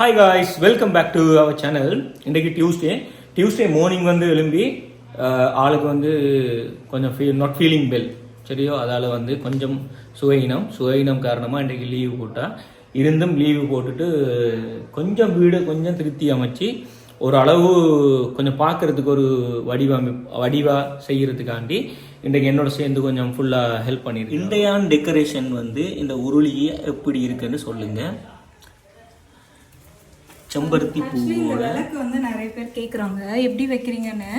Hi guys welcome back to our channel இன்றைக்கு Tuesday Tuesday morning வந்து எழும்பி ஆளுக்கு வந்து கொஞ்சம் ஃபீல் நாட் ஃபீலிங் பெல் சரியோ? அதால் வந்து கொஞ்சம் சுவையினம். சுவையினம் காரணமாக இன்றைக்கு லீவு போட்டால் இருந்தும் லீவு போட்டுட்டு கொஞ்சம் வீடு கொஞ்சம் திருத்தி அமைச்சு ஒரு அளவு கொஞ்சம் பார்க்கறதுக்கு ஒரு வடிவமை வடிவாக செய்கிறதுக்காண்டி இன்றைக்கு என்னோட சேர்ந்து கொஞ்சம் ஃபுல்லாக ஹெல்ப் பண்ணியிருக்கு இன்றையான் டெக்கரேஷன் வந்து இந்த உருளியை எப்படி இருக்குன்னு சொல்லுங்கள் செம்பருத்தி பூ விளக்கு வந்து நிறைய பேர் கேட்குறாங்க எப்படி வைக்கிறீங்கன்னு?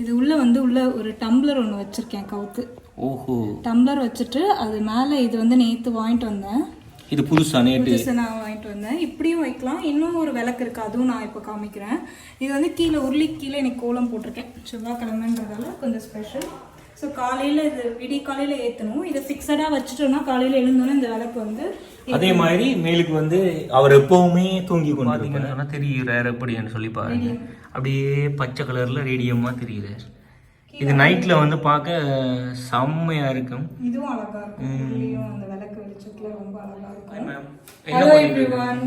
இது உள்ள வந்து உள்ள ஒரு டம்ளர் ஒன்று வச்சிருக்கேன் கவுத்து. ஓஹோ. டம்ளர் வச்சுட்டு அது மேலே இது வந்து நேற்று வாங்கிட்டு வந்தேன். இது புதுசா நேற்று புதுசு நான் வாங்கிட்டு வந்தேன். இப்படியும் வைக்கலாம். இன்னும் ஒரு விளக்கு இருக்கு. அதுவும் நான் இப்போ காமிக்கிறேன். இது வந்து கீழே உருளி கீழே எனக்கு கோலம் போட்டிருக்கேன். செவ்வாய்க்கிழமைன்றதால கொஞ்சம் ஸ்பெஷல் ஸோ காலையில் இது விடிய காலையில் ஏற்றணும் இதை ஃபிக்ஸடாக வச்சுட்டோம்னா காலையில் எழுந்தோன்னே இந்த விளக்கு வந்து அதே மாதிரி மேலுக்கு வந்து அவர் எப்பவுமே தூங்கி கொண்டு சொன்னா தெரியுறாரு எப்படின்னு சொல்லி பாருங்க. அப்படியே பச்சை கலர்ல ரேடியமா தெரியுது. இது நைட்ல வந்து பார்க்க செம்மையா இருக்கும். இதுவும் அழகா இருக்கும். அந்த விளக்கு வெளிச்சத்துல ரொம்ப அழகா இருக்கும். என்ன ஹலோ எவ்ரிவன்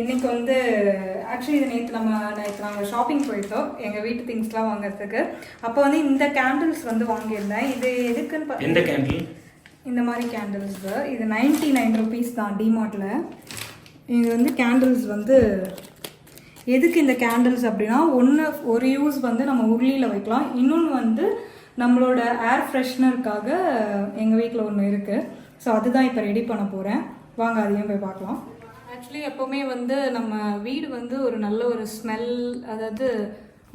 இன்னைக்கு வந்து ஆக்சுவலி இது நேற்று நம்ம நேற்று நாங்கள் ஷாப்பிங் போயிருந்தோம் எங்கள் வீட்டு திங்ஸ்லாம் வாங்குறதுக்கு. அப்போ வந்து இந்த கேண்டில்ஸ் வந்து வாங்கியிருந்தேன். இது எதுக்குன்னு எந்த கேண்டில் இந்த மாதிரி கேண்டில்ஸ் இது நைன்ட்டி நைன் ருபீஸ் தான் டிமார்ட்டில் இது வந்து கேண்டில்ஸ் வந்து எதுக்கு இந்த கேண்டில்ஸ் அப்படின்னா ஒன்று ஒரு யூஸ் வந்து நம்ம உருளியில் வைக்கலாம். இன்னொன்று வந்து நம்மளோட ஏர் ஃப்ரெஷ்னருக்காக எங்கள் வீட்டில் ஒன்று இருக்குது ஸோ அதுதான் இப்போ ரெடி பண்ண போகிறேன் வாங்க அதையும் போய் பார்க்கலாம். ஆக்சுவலி எப்போவுமே வந்து நம்ம வீடு வந்து ஒரு நல்ல ஒரு ஸ்மெல் அதாவது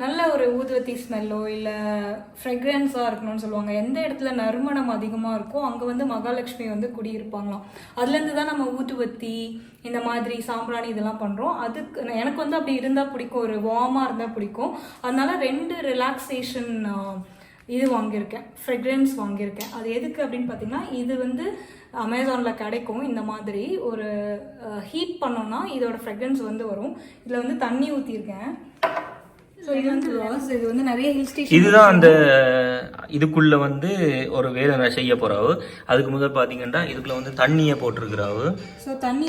நல்ல ஒரு ஊதுவத்தி ஸ்மெல்லோ இல்லை ஃப்ரெக்ரன்ஸாக இருக்கணும்னு சொல்லுவாங்க. எந்த இடத்துல நறுமணம் அதிகமாக இருக்கோ அங்கே வந்து மகாலட்சுமி வந்து குடியிருப்பாங்களாம். அதுலேருந்து தான் நம்ம ஊதுவத்தி இந்த மாதிரி சாம்பிராணி இதெல்லாம் பண்ணுறோம் அதுக்கு எனக்கு வந்து அப்படி இருந்தால் பிடிக்கும். ஒரு வார்மாக இருந்தால் பிடிக்கும். அதனால ரெண்டு ரிலாக்ஸேஷன் இது வாங்கியிருக்கேன். ஃப்ரெக்ரன்ஸ் வாங்கியிருக்கேன். அது எதுக்கு அப்படின்னு பார்த்தீங்கன்னா இது வந்து அமேசானில் கிடைக்கும். இந்த மாதிரி ஒரு ஹீட் பண்ணோன்னா இதோட ஃப்ரெக்ரன்ஸ் வந்து வரும். இதில் வந்து தண்ணி ஊற்றிருக்கேன் இது வந்து இது வந்து நிறைய ஹில் ஸ்டேஷன் இதுதான் அந்த இதுக்குள்ள வந்து ஒரு வேலை செய்ய போறாவு. அதுக்கு முதல் பாத்தீங்கன்னா இதுக்குள்ள வந்து தண்ணியை போட்டிருக்கிறாவு.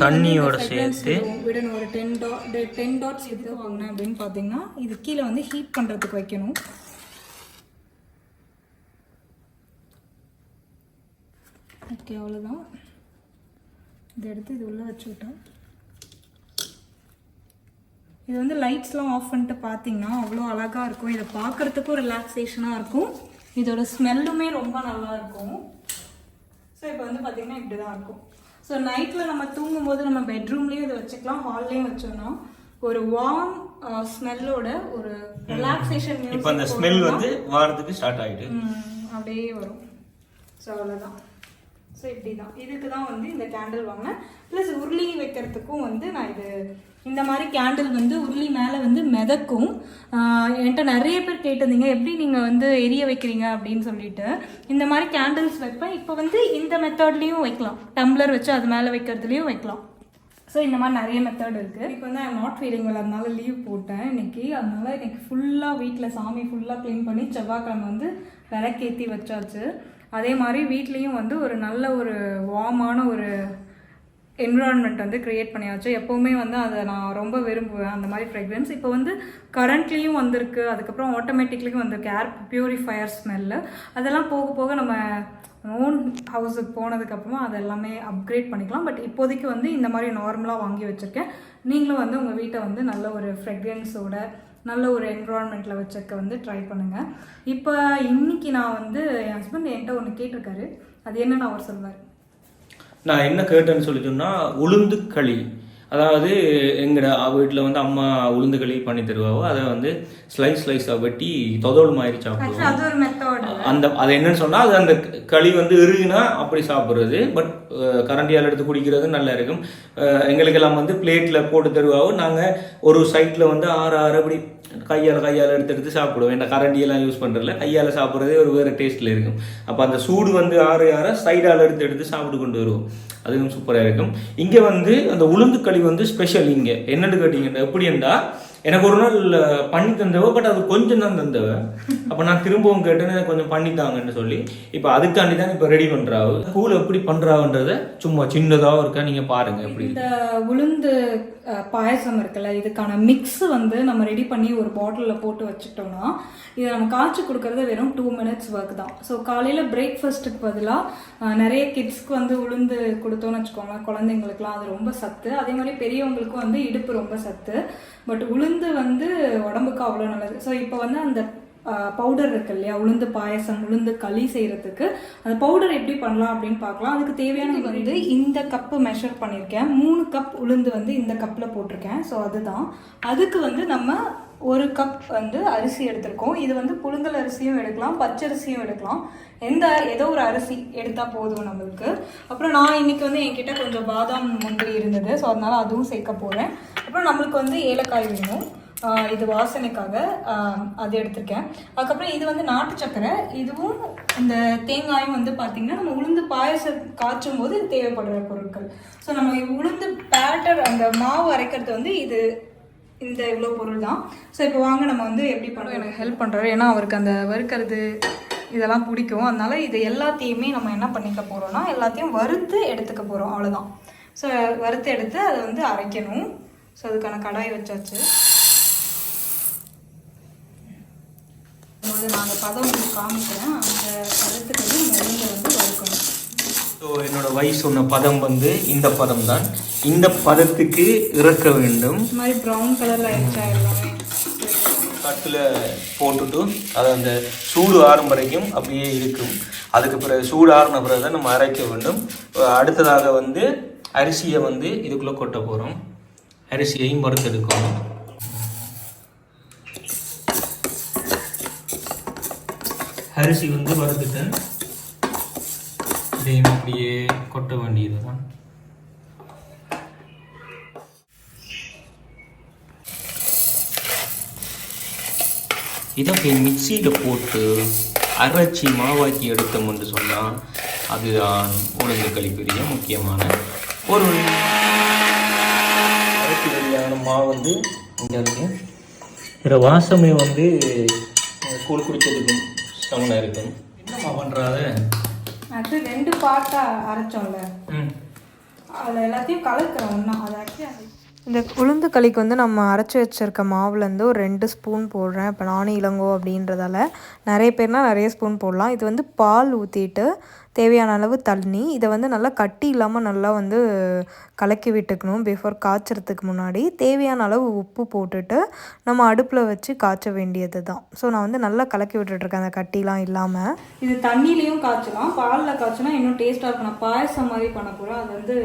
தண்ணியோட சேர்த்து விடணும். ஒரு டென் டாட் டென் டாட்ஸ் எது வாங்கினேன் அப்படின்னு பார்த்தீங்கன்னா இது கீழே வந்து ஹீட் பண்ணுறதுக்கு வைக்கணும். ஓகே அவ்வளோதான் இதை எடுத்து இது உள்ளே வச்சு விட்டோம். இது வந்து லைட்ஸ்லாம் ஆஃப் பண்ணிட்டு பார்த்தீங்கன்னா அவ்வளோ அழகாக இருக்கும். இதை பார்க்குறதுக்கும் ரிலாக்ஸேஷனாக இருக்கும். இதோட ஸ்மெல்லுமே ரொம்ப நல்லா இருக்கும். ஸோ இப்போ வந்து பார்த்தீங்கன்னா இப்படி தான் இருக்கும். ஸோ நைட்டில் நம்ம தூங்கும்போது நம்ம பெட்ரூம்லேயும் இதை வச்சுக்கலாம் ஹால்லேயும் வச்சோம்னா ஒரு வார்ம் ஸ்மெல்லோட ஒரு ரிலாக்ஸேஷன் இப்போ அந்த ஸ்மெல் வந்து வாரத்துக்கு ஸ்டார்ட் ஆயிட்டு. அப்படியே வரும். ஸோ அவ்வளோதான் ஸோ இப்படி தான் இதுக்கு தான் வந்து இந்த கேண்டில் வாங்கினேன். ப்ளஸ் உருளி வைக்கிறதுக்கும் வந்து நான் இது இந்த மாதிரி கேண்டில் வந்து உருளி மேலே வந்து மிதக்கும். என்கிட்ட நிறைய பேர் கேட்டிருந்தீங்க எப்படி நீங்கள் வந்து எரிய வைக்கிறீங்க அப்படின்னு சொல்லிட்டு. இந்த மாதிரி கேண்டில்ஸ் வைப்பேன். இப்போ வந்து இந்த மெத்தட்லேயும் வைக்கலாம். டம்ளர் வச்சு அது மேலே வைக்கிறதுலையும் வைக்கலாம். ஸோ இந்த மாதிரி நிறைய மெத்தட் இருக்குது இப்போ வந்து ஐம் நாட் ஃபீலிங் வெல் அதனால லீவ் போட்டேன். இன்னைக்கு அதனால இன்னைக்கு ஃபுல்லாக வீட்டில் சாமி ஃபுல்லாக க்ளீன் பண்ணி செவ்வாய்க்கிழமை வந்து விளக்கேற்றி வச்சாச்சு. அதே மாதிரி வீட்லேயும் வந்து ஒரு நல்ல ஒரு வார்மான ஒரு என்விரான்மெண்ட் வந்து க்ரியேட் பண்ணியாச்சு. எப்போவுமே வந்து அதை நான் ரொம்ப விரும்புவேன். அந்த மாதிரி ஃப்ரெக்ரன்ஸ் இப்போ வந்து கரண்ட்லேயும் வந்திருக்கு. அதுக்கப்புறம் ஆட்டோமேட்டிக்லேயும் வந்திருக்கு ஏர் பியூரிஃபையர் ஸ்மெல்லு அதெல்லாம் போக போக நம்ம ஓன் ஹவுஸுக்கு போனதுக்கப்புறமா அது எல்லாமே அப்கிரேட் பண்ணிக்கலாம். பட் இப்போதைக்கு வந்து இந்த மாதிரி நார்மலாக வாங்கி வச்சுருக்கேன். நீங்களும் வந்து உங்கள் வீட்டை வந்து நல்ல ஒரு ஃப்ரெக்ரன்ஸோட நல்ல ஒரு என்விரான்மெண்ட்டில் வச்சுக்க வந்து ட்ரை பண்ணுங்கள் இப்போ இன்னைக்கு நான் வந்து என் ஹஸ்பண்ட் என்கிட்ட ஒன்று கேட்டிருக்காரு. அது என்னென்னு அவர் சொல்வார். நான் என்ன கேட்டேன்னு சொல்லி சொன்னால் உளுந்து களி. அதாவது எங்கட வீட்டில் வந்து அம்மா உளுந்து களி பண்ணி தருவாவோ அதை வந்து ஸ்லைஸ் ஸ்லைஸாக வெட்டி தொதோல் மாதிரி சாப்பிடுவோம். அந்த அது என்னன்னு சொன்னா அது அந்த களி வந்து இறுகினா அப்படி சாப்பிட்றது. பட் கரண்டியால் எடுத்து குடிக்கிறது நல்லா இருக்கும். எங்களுக்கெல்லாம் வந்து பிளேட்ல போட்டு தருவாவோ நாங்க ஒரு சைட்ல வந்து ஆறு ஆறு அப்படி கையால் கையால் எடுத்து எடுத்து சாப்பிடுவோம். ஏன்னா கரண்டியெல்லாம் யூஸ் பண்றதில்ல. கையால் சாப்பிட்றதே ஒரு வேறு டேஸ்ட்ல இருக்கும். அப்போ அந்த சூடு வந்து ஆறு ஆற சைடால் எடுத்து எடுத்து சாப்பிட்டு கொண்டு வருவோம். அதுவும் சூப்பராக இருக்கும். இங்கே வந்து அந்த உளுந்து களி வந்து ஸ்பெஷல் இங்கே. என்னென்னு கேட்டிங்கன்னா எப்படின்னா எனக்கு ஒரு நாள் பண்ணி தந்தவ பட் அது கொஞ்சம் தான் தந்தவ. அப்ப நான் திரும்பவும் கேட்டேன்னு கொஞ்சம் பண்ணித்தாங்கன்னு சொல்லி. இப்ப அதுக்காண்டி தான் இப்ப ரெடி பண்றாவு. கூழ் எப்படி பண்றாவுன்றத சும்மா சின்னதாக இருக்கா நீங்க பாருங்க எப்படி இந்த உளுந்து பாயசம் பாயாசம் இருக்குல்ல இதுக்கான மிக்ஸ் வந்து நம்ம ரெடி பண்ணி ஒரு பாட்டிலில் போட்டு வச்சுட்டோம்னா இதை நம்ம காய்ச்சி கொடுக்கறது வெறும் டூ மினிட்ஸ் ஒர்க் தான். ஸோ காலையில் பிரேக்ஃபாஸ்ட்டுக்கு பதிலாக நிறைய கிட்ஸ்க்கு வந்து உளுந்து கொடுத்தோன்னு வச்சுக்கோங்களேன் குழந்தைங்களுக்குலாம் அது ரொம்ப சத்து. அதே மாதிரி பெரியவங்களுக்கும் வந்து இடுப்பு ரொம்ப சத்து. பட் உளுந்து வந்து உடம்புக்கு அவ்வளோ நல்லது. ஸோ இப்போ வந்து அந்த பவுடர் இருக்கு இல்லையா? உளுந்து பாயசம் உளுந்து களி செய்யறதுக்கு அந்த பவுடர் எப்படி பண்ணலாம் அப்படின்னு பார்க்கலாம். அதுக்கு தேவையான வந்து இந்த கப்பு மெஷர் பண்ணியிருக்கேன். மூணு கப் உளுந்து வந்து இந்த கப்பில் போட்டிருக்கேன். ஸோ அதுதான். அதுக்கு வந்து நம்ம ஒரு கப் வந்து அரிசி எடுத்திருக்கோம். இது வந்து புழுங்கல் அரிசியும் எடுக்கலாம் பச்சரிசியும் எடுக்கலாம். எந்த ஏதோ ஒரு அரிசி எடுத்தால் போதும் நம்மளுக்கு. அப்புறம் நான் இன்னைக்கு வந்து என்கிட்ட கொஞ்சம் பாதாம் முந்திரி இருந்தது. ஸோ அதனால் அதுவும் சேர்க்க போகிறேன் அப்புறம் நம்மளுக்கு வந்து ஏலக்காய் வேணும். இது வாசனைக்காக அது எடுத்திருக்கேன். அதுக்கப்புறம் இது வந்து நாட்டு சக்கரை. இதுவும் இந்த தேங்காயும் வந்து பார்த்தீங்கன்னா நம்ம உளுந்து பாயசம் காய்ச்சும் போது தேவைப்படுற பொருட்கள். ஸோ நம்ம உளுந்து பேட்டர் அந்த மாவு அரைக்கிறது வந்து இது இந்த இவ்வளோ பொருள் தான். ஸோ இப்போ வாங்க நம்ம வந்து எப்படி பண்ணுறோம் எனக்கு ஹெல்ப் பண்ணுறாரு ஏன்னா அவருக்கு அந்த வறுக்கிறது இதெல்லாம் பிடிக்கும். அதனால இது எல்லாத்தையுமே நம்ம என்ன பண்ணிக்க போகிறோம்னா எல்லாத்தையும் வறுத்து எடுத்துக்க போகிறோம் அவ்வளோதான் ஸோ வறுத்து எடுத்து அதை வந்து அரைக்கணும். ஸோ அதுக்கான கடாய் வச்சாச்சு. நான் அந்த பதம் உங்களுக்கு காமிக்கிறேன். அந்த பதத்துக்கு வந்து மருந்து வந்து வயசு சொன்ன பதம் வந்து இந்த பதம் தான் இந்த பதத்துக்கு இறக்க வேண்டும். ப்ரௌன் கலரில் ஆயிடுச்சா எல்லாமே தட்டில் போட்டுட்டு அதை அந்த சூடு ஆறும் வரைக்கும் அப்படியே இருக்கும். அதுக்கு பிறகு சூடு ஆறின பிறகு தான் நம்ம அரைக்க வேண்டும். அடுத்ததாக வந்து அரிசியை வந்து இதுக்குள்ளே கொட்ட போகிறோம் அரிசியையும் வறுத்தெடுக்கணும். அரிசி வந்து வறுத்துட்டேன். சேம் அப்படியே கொட்ட வேண்டியது தான் இதை அப்படியே மிக்சியில் போட்டு அரைச்சி மாவாக்கி எடுத்தோம்னு சொன்னால் அதுதான் உளுந்து கழிப்பெரிய முக்கியமான பொருள். அரைச்சி வெளியான மாவு வந்து இங்கே இருக்கு. வாசமே வந்து கூழ் குடிக்கிறதுக்கும் சமனாக இருக்கும். என்னம்மா பண்ணுறாது அது ரெண்டு பாட்டாக அரைச்சோம்ல. ம். அதில் எல்லாத்தையும் கலக்கிறோம் ஒன்றா அது ஆக்சுவலி இந்த உளுந்து களிக்கு வந்து நம்ம அரைச்சி வச்சிருக்க மாவுலேருந்து ஒரு ரெண்டு ஸ்பூன் போடுறேன். இப்போ நானும் இளங்கோ அப்படின்றதால நிறைய பேர்னா நிறைய ஸ்பூன் போடலாம். இது வந்து பால் ஊற்றிட்டு தேவையான அளவு தண்ணி இதை வந்து நல்லா கட்டி இல்லாமல் நல்லா வந்து கலக்கி விட்டுக்கணும் பிஃபோர் காய்ச்சறதுக்கு முன்னாடி. தேவையான அளவு உப்பு போட்டுட்டு நம்ம அடுப்பில் வச்சு காய்ச்ச வேண்டியது தான் ஸோ நான் வந்து நல்லா கலக்கி விட்டுட்ருக்கேன் அந்த கட்டிலாம் இல்லாமல் இது தண்ணிலையும் காய்ச்சலாம். பாலில் காய்ச்சினா இன்னும் டேஸ்ட்டாக இருக்கும். நான் பாயசம் மாதிரி பண்ண போகிறேன் அது வந்து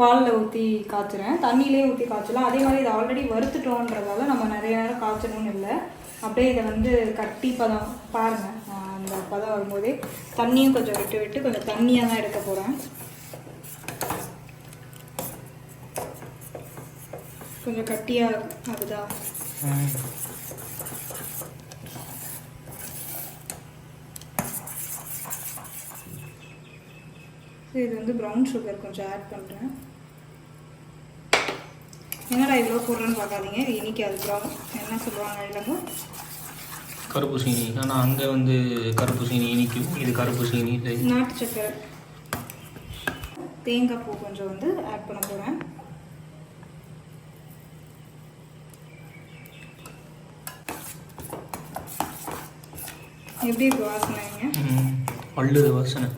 பாலில் ஊற்றி காய்ச்சுறேன். தண்ணியிலே ஊற்றி காய்ச்சலாம். அதே மாதிரி இதை ஆல்ரெடி வறுத்துட்டோன்றதால நம்ம நிறைய நேரம் காய்ச்சணும்னு இல்லை. அப்படியே இதை வந்து கட்டி பதம் பாருங்கள் அப்போ தான் வரும்போதே தண்ணியும் கொஞ்சம் விட்டு விட்டு கொஞ்சம் தண்ணியாக தான் எடுக்க போகிறேன் கொஞ்சம் கட்டியாக ஆகுதா? இது வந்து ப்ரௌன் சுகர் கொஞ்சம் ஆட் பண்ணுறேன் என்னடா இவ்வளோ போடுறேன்னு பார்க்காதீங்க. இன்றைக்கி அது ப்ரௌன் என்ன சொல்லுவாங்க இல்லைங்க கருப்பு சீனி. ஆனால் அங்கே வந்து கருப்பு சீனி இனிக்கும். இது கருப்பு சீனி. இல்லை நாட்டு சக்கரை. தேங்காய் பூ கொஞ்சம் வந்து ஆட் பண்ண போகிறேன் எப்படி இருக்கு வாசனைங்க ம், பல்லுது வாசனை.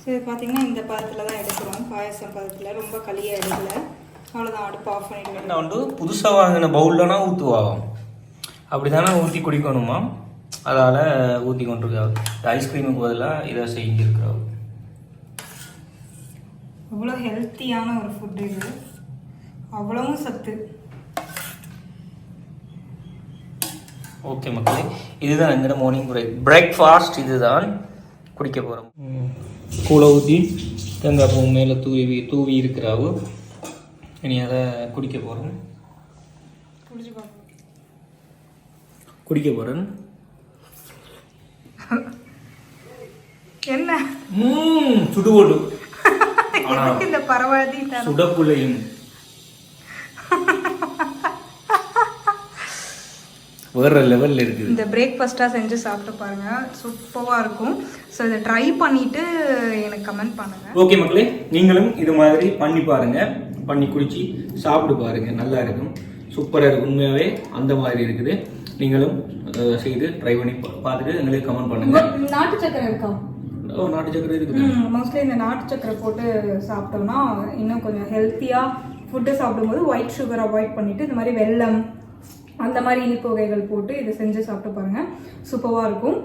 ஸோ இது பார்த்தீங்கன்னா இந்த பதத்தில் தான் எடுக்கிறோம். பாயசம் பதத்தில். ரொம்ப களியாக எடுக்கல. அவ்வளோதான் அடுப்பு ஆஃப் பண்ணிடுவேன் நான் வந்து புதுசாக வாங்கின பவுல்லனா ஊற்றுவாகும் அப்படி தானே ஊற்றி குடிக்கணுமா? அதால் ஊற்றி கொண்டிருக்காரு. ஐஸ்கிரீமுக்கு பதிலாக இதை செஞ்சுருக்கிறாரு. அவ்வளோ ஹெல்த்தியான ஒரு ஃபுட் இது. அவ்வளவும் சத்து. ஓகே மக்களே இதுதான் எங்களோட மார்னிங் பிரேக் பிரேக்ஃபாஸ்ட் இதுதான் குடிக்க போகிறோம் கூழை ஊற்றி தேங்காய் பூ மேலே தூவி தூவி இருக்கிறாவு. இனி அதை குடிக்க போகிறோம் குடிச்சு பார்ப்போம் குடிக்க போகிறேன் என்ன? எனக்கு இந்த பரவாயில்லை சுடக்குலையும் வேற லெவல்ல இருக்குது இந்த பிரேக்ஃபாஸ்ட்டாக செஞ்சு சாப்பிட்டு பாருங்க. சூப்பராக இருக்கும். ஸோ இதை ட்ரை பண்ணிட்டு எனக்கு கமெண்ட் பண்ணுங்க. ஓகே மக்களே நீங்களும் இது மாதிரி பண்ணி பாருங்க. பண்ணி குடிச்சு சாப்பிட்டு பாருங்க. நல்லா இருக்கும். சூப்பராக இருக்கும். உண்மையாகவே அந்த மாதிரி இருக்குது. நீங்களும் செய்து ட்ரை பண்ணி பார்த்துட்டு எங்களுக்கு கமெண்ட் பண்ணுங்க. நாட்டு சக்கரை இருக்கா? ஓ நாட்டு சக்கரை இருக்குது. மோஸ்ட்லி இந்த நாட்டு சக்கரை போட்டு சாப்பிட்டோம்னா இன்னும் கொஞ்சம் ஹெல்த்தியாக ஃபுட்டு சாப்பிடும்போது ஒயிட் சுகர் அவாய்ட் பண்ணிட்டு இந்த மாதிரி வெல்லம் அந்த மாதிரி இனிப்பு வகைகள் போட்டு இதை செஞ்சு சாப்பிட்டு பாருங்க. சூப்பராக இருக்கும்.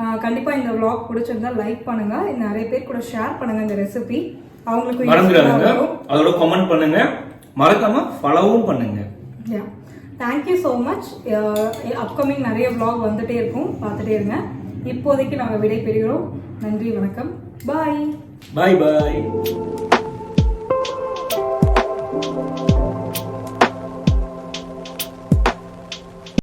ஆஹ் கண்டிப்பா இந்த vlog பிடிச்சிருந்தா லைக் பண்ணுங்க. நிறைய பேர் கூட ஷேர் பண்ணுங்க இந்த ரெசிபி அவங்களுக்கு மறந்துடாதுங்க. அதோட கமெண்ட் பண்ணுங்க. மறக்காம ஃபாலோவும் பண்ணுங்க. Yeah thank you so much upcoming நிறைய vlog வந்துட்டே இருக்கும். பார்த்துட்டே இருங்க. இப்போதைக்கு நாங்கள் விடை பெறுகிறோம் நன்றி வணக்கம். பாய் பாய் பாய்